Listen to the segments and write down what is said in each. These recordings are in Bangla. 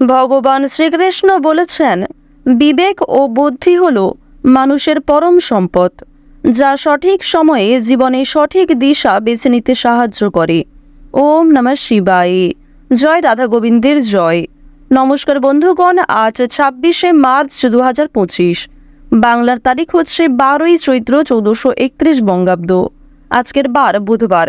ভগবান শ্রীকৃষ্ণ বলেছেন, বিবেক ও বুদ্ধি হল মানুষের পরম সম্পদ, যা সঠিক সময়ে জীবনে সঠিক দিশা বেছে নিতে সাহায্য করে। ওম নমঃ শিবায়। জয় রাধা গোবিন্দের জয়। নমস্কার বন্ধুগণ, আজ ছাব্বিশে মার্চ দু পঁচিশ। বাংলার তারিখ হচ্ছে বারোই চৈত্র চৌদ্দশো একত্রিশ বঙ্গাব্দ। আজকের বার বুধবার।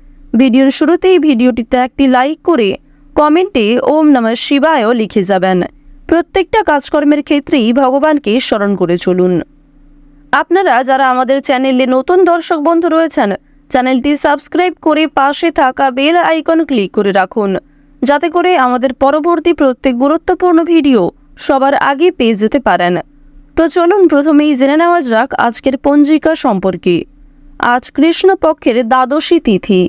ভিডিওর শুরুতেই ভিডিওটিতে একটি লাইক করে কমেন্টে ওম নমঃ শিবায়ও লিখে যাবেন। প্রত্যেকটা কাজকর্মের ক্ষেত্রেই ভগবানকে স্মরণ করে চলুন। আপনারা যারা আমাদের চ্যানেলে নতুন দর্শক বন্ধু রয়েছেন, চ্যানেলটি সাবস্ক্রাইব করে পাশে থাকা বেল আইকন ক্লিক করে রাখুন, যাতে করে আমাদের পরবর্তী প্রত্যেক গুরুত্বপূর্ণ ভিডিও সবার আগে পেয়ে যেতে পারেন। তো চলুন প্রথমেই জেনে নেওয়া যাক আজকের পঞ্জিকা সম্পর্কে। আজ কৃষ্ণপক্ষের দ্বাদশী তিথি।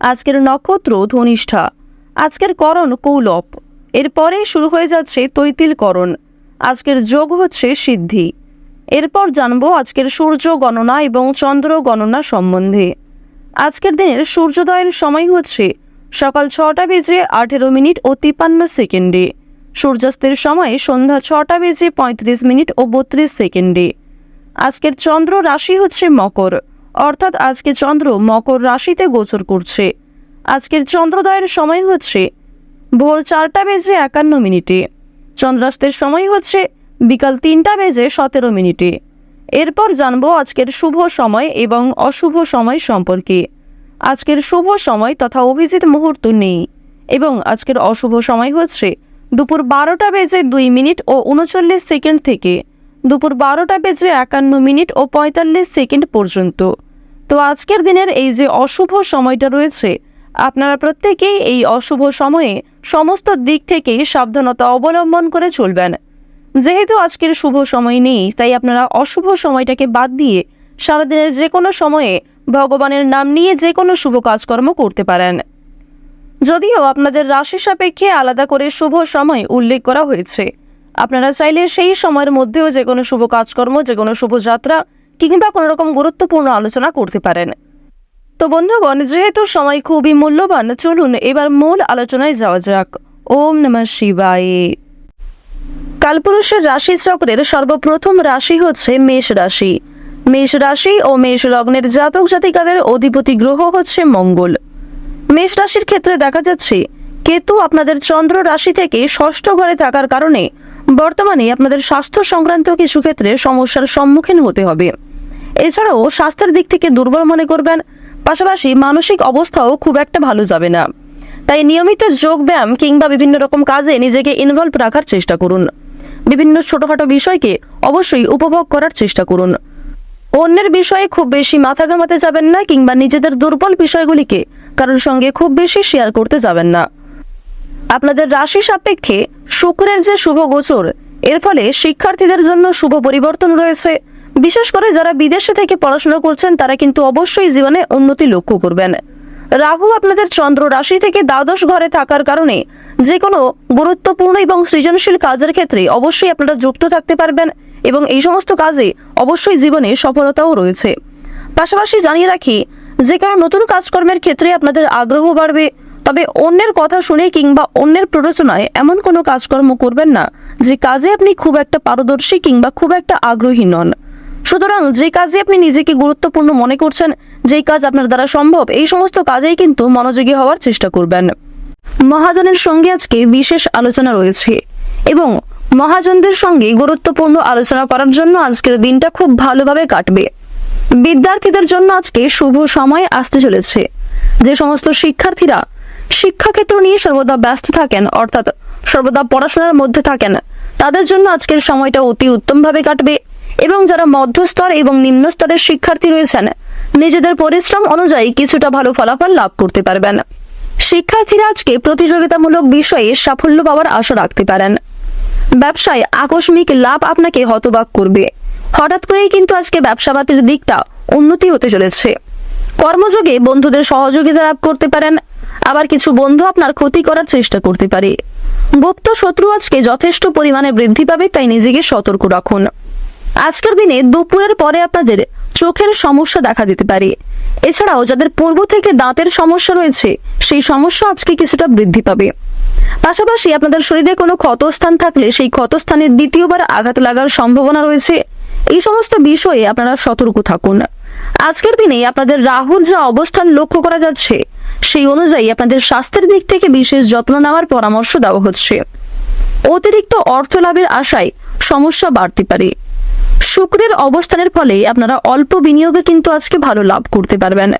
আজকের নক্ষত্র ধনিষ্ঠা। আজকের করণ কৌলপ এরপরে শুরু হয়ে যাচ্ছে তৈতিল করণ আজকের যোগ হচ্ছে সিদ্ধি। এরপর জানব আজকের সূর্য গণনা এবং চন্দ্র গণনা সম্বন্ধে। আজকের দিনের সূর্যোদয়ের সময় হচ্ছে সকাল ছটা বেজে আঠেরো মিনিট ও তিপ্পান্ন সেকেন্ডে। সূর্যাস্তের সময় সন্ধ্যা ছটা বেজে পঁয়ত্রিশ মিনিট ও বত্রিশ সেকেন্ডে। আজকের চন্দ্র রাশি হচ্ছে মকর। অর্থাৎ আজকে চন্দ্র মকর রাশিতে গোচর করছে। আজকের চন্দ্রোদয়ের সময় হচ্ছে ভোর চারটা বেজে একান্ন মিনিটে। চন্দ্রাস্তের সময় হচ্ছে বিকাল তিনটা বেজে সতেরো মিনিটে। এরপর জানব আজকের শুভ সময় এবং অশুভ সময় সম্পর্কে। আজকের শুভ সময় তথা অভিজিৎ মুহূর্ত নেই এবং আজকের অশুভ সময় হচ্ছে দুপুর বারোটা বেজে দুই মিনিট ও উনচল্লিশ সেকেন্ড থেকে। দুপুর বারোটা বেজে একান্ন মিনিট ও পঁয়তাল্লিশ সেকেন্ড পর্যন্ত। তো আজকের দিনের এই যে অশুভ সময়টা রয়েছে, আপনারা প্রত্যেকেই এই অশুভ সময়ে সমস্ত দিক থেকেই সাবধানতা অবলম্বন করে চলবেন। যেহেতু আজকের শুভ সময় নেই, তাই আপনারা অশুভ সময়টাকে বাদ দিয়ে সারাদিনের যে কোনো সময়ে ভগবানের নাম নিয়ে যে কোনো শুভ কাজকর্ম করতে পারেন। যদিও আপনাদের রাশি সাপেক্ষে আলাদা করে শুভ সময় উল্লেখ করা হয়েছে, আপনারা চাইলে সেই সময়ের মধ্যেও যে কোনো শুভ কাজকর্ম যে কোনো শুভ যাত্রা কিংবা কোনো রকম গুরুত্বপূর্ণ আলোচনা করতে পারেন। তো বন্ধুগণ, যেহেতু সময় খুবই মূল্যবান, চলুন এবার মূল আলোচনায় যাওয়া যাক। ওম নমঃ শিবায়। কালপুরুষের রাশি চক্রের সর্বপ্রথম রাশি হচ্ছে মেষ রাশি। মেষ রাশি ও মেষ লগ্নের জাতক জাতিকাদের অধিপতি গ্রহ হচ্ছে মঙ্গল। মেষ রাশির ক্ষেত্রে দেখা যাচ্ছে, কেতু আপনাদের চন্দ্র রাশি থেকে ষষ্ঠ ঘরে থাকার কারণে বর্তমানে আপনাদের স্বাস্থ্য সংক্রান্ত কিছু ক্ষেত্রে সমস্যার সম্মুখীন হতে হবে। এছাড়াও স্বাস্থ্যের দিক থেকে দুর্বল মনে করবেন, পাশাপাশি মানসিক অবস্থাও খুব একটা ভালো যাবে না। তাই নিয়মিত যোগ ব্যায়াম কিংবা বিভিন্ন রকম কাজে নিজেকে ইনভলভ রাখার চেষ্টা করুন। বিভিন্ন ছোটখাটো বিষয়কে অবশ্যই উপভোগ করার চেষ্টা করুন। অন্যের বিষয়ে খুব বেশি মাথা ঘামাতে যাবেন না কিংবা নিজেদের দুর্বল বিষয়গুলিকে কারোর সঙ্গে খুব বেশি শেয়ার করতে যাবেন না। আপনাদের রাশি সাপেক্ষে শুক্রের যে শুভ গোচর, এর ফলে শিক্ষার্থীদের জন্য শুভ পরিবর্তন রয়েছে। বিশেষ করে যারা বিদেশে থেকে পড়াশোনা করছেন, তারা কিন্তু অবশ্যই জীবনে উন্নতি লক্ষ্য করবেন। রাহু আপনাদের চন্দ্র রাশি থেকে দ্বাদশ ঘরে থাকার কারণে যে কোনো গুরুত্বপূর্ণ এবং সৃজনশীল কাজের ক্ষেত্রে অবশ্যই আপনারা যুক্ত থাকতে পারবেন এবং এই সমস্ত কাজে অবশ্যই জীবনে সফলতাও রয়েছে। পাশাপাশি জানিয়ে রাখি যে কোনো নতুন কাজকর্মের ক্ষেত্রে আপনাদের আগ্রহ বাড়বে, তবে অন্যের কথা শুনে কিংবা অন্যের প্ররোচনায় এমন কোনো কাজকর্ম করবেন না যে কাজে আপনি খুব একটা পারদর্শী কিংবা খুব একটা আগ্রহী নন। সুতরাং যে কাজে আপনি নিজেকে গুরুত্বপূর্ণ মনে করছেন, যেই কাজ আপনার দ্বারা সম্ভব, এই সমস্ত কাজেই কিন্তু মনোযোগী হওয়ার চেষ্টা করবেন। মহাজনের সঙ্গে আজকে বিশেষ আলোচনা রয়েছে এবং মহাজনদের সঙ্গে গুরুত্বপূর্ণ আলোচনা করার জন্য আজকের দিনটা খুব ভালোভাবে কাটবে। বিদ্যার্থীদের জন্য আজকে শুভ সময় আসতে চলেছে। যে সমস্ত শিক্ষার্থীরা শিক্ষাক্ষেত্র নিয়ে সর্বদা ব্যস্ত থাকেন, অর্থাৎ সর্বদা পড়াশোনার মধ্যে থাকেন, তাদের জন্য আজকের সময়টা অতি উত্তমভাবে কাটবে। এবং যারা মধ্যস্তর এবং নিম্ন স্তরের শিক্ষার্থী রয়েছেন, নিজেদের পরিশ্রম অনুযায়ী কিছুটা ভালো ফলাফল লাভ করতে পারবেন। শিক্ষার্থীরা আজকে প্রতিযোগিতামূলক বিষয়ে সাফল্য পাওয়ার আশা রাখতে পারেন। ব্যবসায় আকস্মিক লাভ আপনাকে হতবাক করবে। হঠাৎ করেই কিন্তু আজকে ব্যবসাপাতির দিকটা উন্নতি হতে চলেছে। কর্মযোগে বন্ধুদের সহযোগিতা লাভ করতে পারেন, আবার কিছু বন্ধু আপনার ক্ষতি করার চেষ্টা করতে পারে। গুপ্ত শত্রু আজকে যথেষ্ট পরিমাণে বৃদ্ধি পাবে, তাই নিজেকে সতর্ক রাখুন। আজকের দিনে দুপুরের পরে আপনাদের চোখের সমস্যা দেখা দিতে পারে। এছাড়াও যাদের পূর্ব থেকে দাঁতের সমস্যা রয়েছে, সেই সমস্যা আজকে কিছুটা বৃদ্ধি পাবে। পাশাপাশি আপনাদের শরীরে কোনো ক্ষতস্থান থাকলে সেই ক্ষতস্থানে দ্বিতীয়বার আঘাত লাগার সম্ভাবনা রয়েছে। এই সমস্ত বিষয়ে আপনারা সতর্ক থাকুন। আজকের দিনে আপনাদের রাহুর যা অবস্থান লক্ষ্য করা যাচ্ছে, সেই অনুযায়ী আপনাদের স্বাস্থ্যের দিক থেকে বিশেষ যত্ন নেওয়ার পরামর্শ দেওয়া হচ্ছে। অতিরিক্ত অর্থ লাভের আশায় সমস্যা বাড়তে পারে। শুক্রের অবস্থানের ফলে আপনারা অল্প বিনিয়োগে কিন্তু আজকে ভালো লাভ করতে পারবেন।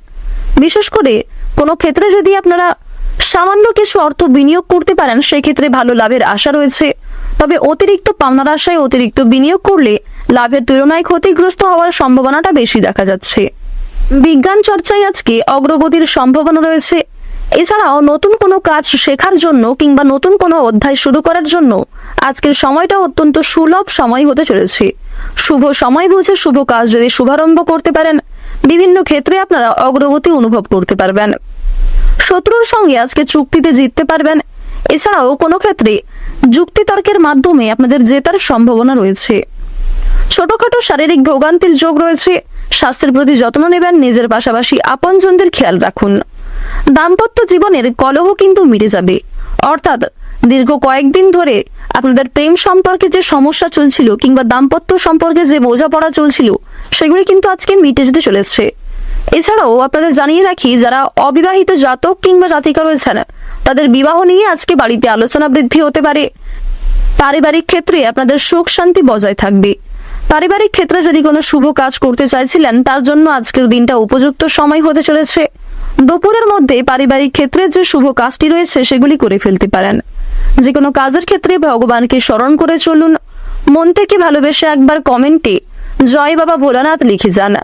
বিশেষ করে কোনো ক্ষেত্রে যদি আপনারা সামান্য কিছু অর্থ বিনিয়োগ করতে পারেন সেক্ষেত্রে ভালো লাভের আশা রয়েছে। তবে অতিরিক্ত পাওনার আশায় অতিরিক্ত বিনিয়োগ করলে লাভের তুলনায় ক্ষতিগ্রস্ত হওয়ার সম্ভাবনাটা বেশি দেখা যাচ্ছে। বিজ্ঞান চর্চায় আজকে অগ্রগতির সম্ভাবনা রয়েছে। এছাড়াও নতুন কোনো কাজ শেখার জন্য কিংবা নতুন কোনো অধ্যায় শুরু করার জন্য আজকের সময়টা অত্যন্ত সুলভ সময় হতে চলেছে। শুভ সময় বুঝে শুভ কাজ যদি শুভারম্ভ করতে পারেন, বিভিন্ন ক্ষেত্রে আপনারা অগ্রগতি অনুভব করতে পারবেন। শত্রুর সঙ্গে আজকে চুক্তিতে জিততে পারবেন। এছাড়াও কোনো ক্ষেত্রে যুক্তিতর্কের মাধ্যমে আপনাদের জেতার সম্ভাবনা রয়েছে। ছোটখাটো শারীরিক ভোগান্তির যোগ রয়েছে। স্বাস্থ্যের প্রতি যত্ন নেবেন, নিজের পাশাপাশি আপনজনদের খেয়াল রাখুন। দাম্পত্য জীবনের কলহ কিন্তু মিটে যাবে। অর্থাৎ দীর্ঘ কয়েকদিন ধরে আপনাদের প্রেম সম্পর্কে যে সমস্যা চলছিল কিংবা দাম্পত্য সম্পর্কে যে বোঝাপড়া চলছিল, সেগুলি কিন্তু আজকে মিটে যেতে চলেছে। এছাড়াও আপনাদের জানিয়ে রাখি, যারা অবিবাহিত জাতক কিংবা জাতিকা রয়েছেন, তাদের বিবাহ নিয়ে আজকে বাড়িতে আলোচনা বৃদ্ধি হতে পারে। পারিবারিক ক্ষেত্রে আপনাদের সুখ শান্তি বজায় থাকবে। পারিবারিক ক্ষেত্রে যদি কোনো শুভ কাজ করতে চাইছিলেন, তার জন্য আজকের দিনটা উপযুক্ত সময় হতে চলেছে। দুপুরের মধ্যে পারিবারিক ক্ষেত্রে যে শুভ কাজটি রয়েছে সেগুলি করে ফেলতে পারেন। যে কোনো কাজের ক্ষেত্রে ভগবানকে স্মরণ করে চলুন। মন থেকে ভালোবেসে একবার কমেন্টে জয় বাবা ভোলানাথ লিখে যান।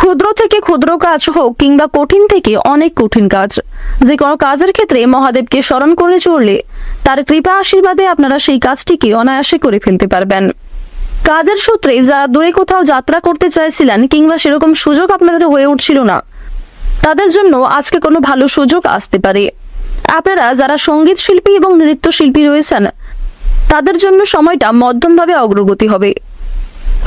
ক্ষুদ্র থেকে ক্ষুদ্র কাজ হোক কিংবা কঠিন থেকে অনেক কঠিন কাজ যে কোনো কাজের ক্ষেত্রে মহাদেবকে স্মরণ করে চললে তার কৃপা আশীর্বাদে আপনারা সেই কাজটিকে অনায়াসে করে ফেলতে পারবেন। কাজের সূত্রে যারা দূরে কোথাও যাত্রা করতে চাইছিলেন কিংবা সেরকম সুযোগ আপনাদের হয়ে উঠছিল না তাদের জন্য আজকে কোনো ভালো সুযোগ আসতে পারে। আপনারা যারা সংগীত শিল্পী এবং নৃত্যশিল্পী রয়েছেন, তাদের জন্য সময়টা মধ্যমভাবে অগ্রগতি হবে।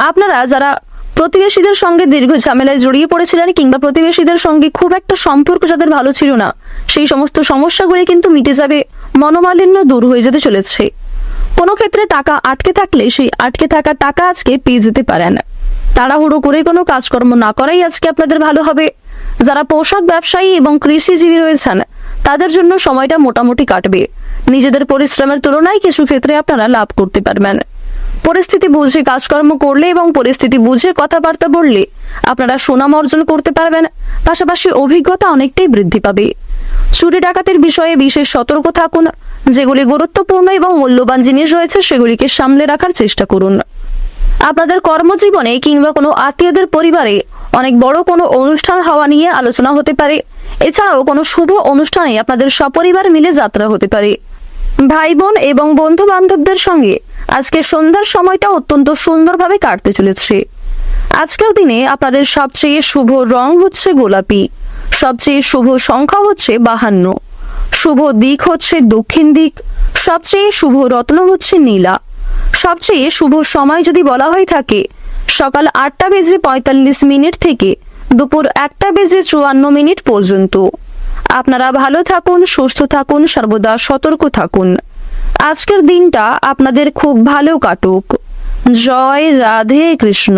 আপনারা যারা প্রতিবেশীদের সঙ্গে দীর্ঘ ঝামেলায় জড়িয়ে পড়েছিলেন কিংবা প্রতিবেশীদের সঙ্গে খুব একটা সম্পর্ক যাদের ভালো ছিল না, সেই সমস্ত সমস্যাগুলি কিন্তু মিটে যাবে, মনোমালিন্য দূর হয়ে যেতে চলেছে। কোনো ক্ষেত্রে টাকা আটকে থাকলে সেই আটকে থাকা টাকা আজকে পেয়ে যেতে পারেন। তাড়াহুড়ো করে কোনো কাজকর্ম না করাই আজকে আপনাদের ভালো হবে। যারা পোশাক ব্যবসায়ী এবং কৃষিজীবী রয়েছেন, তাদের জন্য সময়টা মোটামুটি কাটবে। নিজেদের পরিশ্রমের তুলনায় কিছু ক্ষেত্রে আপনারা লাভ করতে পারবেন। পরিস্থিতি বুঝে কাজকর্ম করলে এবং পরিস্থিতি বুঝে কথাবার্তা বললে আপনারা সুনাম অর্জন করতে পারবেন, পাশাপাশি অভিজ্ঞতা অনেকটাই বৃদ্ধি পাবে। চুরি ডাকাতের বিষয়ে বিশেষ সতর্ক থাকুন, যেগুলি গুরুত্বপূর্ণ এবং মূল্যবান জিনিস রয়েছে সেগুলিকে সামলে রাখার চেষ্টা করুন। আপনাদের কর্মজীবনে কিংবা কোনো আত্মীয়দের পরিবারে অনেক বড় কোনো অনুষ্ঠান হওয়া নিয়ে আলোচনা হতে পারে। এছাড়াও কোনো শুভ অনুষ্ঠানে আপনাদের সপরিবার মিলে যাত্রা হতে পারে। ভাই বোন এবং বন্ধু বান্ধবদের সঙ্গে আজকে সন্ধ্যার সময়টা অত্যন্ত সুন্দরভাবে কাটতে চলেছে। আজকের দিনে আপনাদের সবচেয়ে শুভ রং হচ্ছে গোলাপি, সবচেয়ে শুভ সংখ্যা হচ্ছে বাহান্ন, শুভ দিক হচ্ছে দক্ষিণ দিক, সবচেয়ে শুভ রত্ন হচ্ছে নীলা। সবচেয়ে শুভ সময় যদি বলা হয়ে থাকে, সকাল আটটা বেজে পঁয়তাল্লিশ মিনিট থেকে দুপুর একটা বেজে চুয়ান্ন মিনিট পর্যন্ত। আপনারা ভালো থাকুন, সুস্থ থাকুন, সর্বদা সতর্ক থাকুন। আজকের দিনটা আপনাদের খুব ভালো কাটুক। জয় রাধে কৃষ্ণ।